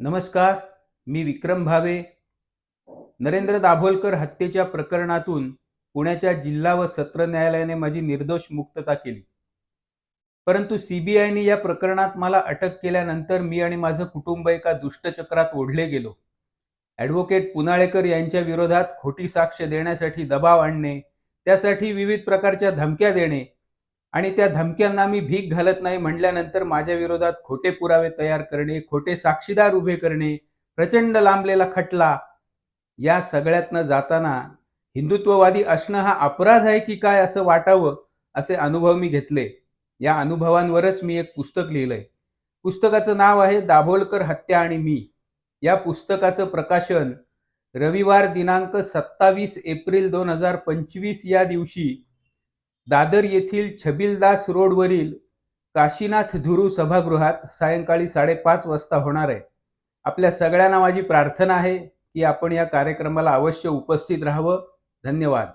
नमस्कार मी विक्रम भावे. नरेंद्र दाभोलकर हत्येच्या प्रकरणातून पुण्याच्या जिल्हा व सत्र न्यायालयाने माझी निर्दोष मुक्तता केली. परंतु सीबीआयने या प्रकरणात मला अटक केल्यानंतर मी आणि माझं कुटुंब एका दुष्टचक्रात ओढले गेलो. ॲडव्होकेट पुनाळेकर यांच्या विरोधात खोटी साक्ष देण्यासाठी दबाव आणणे त्यासाठी विविध प्रकारच्या धमक्या देणे आणि त्या धमक्यांना मी भीक घालत नाही म्हटल्यानंतर माझ्या विरोधात खोटे पुरावे तयार करणे खोटे साक्षीदार उभे करणे प्रचंड लांबलेला खटला या सगळ्यातनं जाताना हिंदुत्ववादी असणं हा अपराध आहे की काय असं वाटावं असे अनुभव मी घेतले. या अनुभवांवरच मी एक पुस्तक लिहिलंय. पुस्तकाचं नाव आहे दाभोलकर हत्या आणि मी. या पुस्तकाचं प्रकाशन रविवार दिनांक सत्तावीस एप्रिल दोन हजार पंचवीस या दिवशी दादर येथील छबिलदास रोडवरील काशीनाथ धुरू सभागृहात सायंकाळी साडेपाच वाजता होणार आहे. आपल्या सगळ्यांना माझी प्रार्थना आहे की आपण या कार्यक्रमाला अवश्य उपस्थित राहावं. धन्यवाद.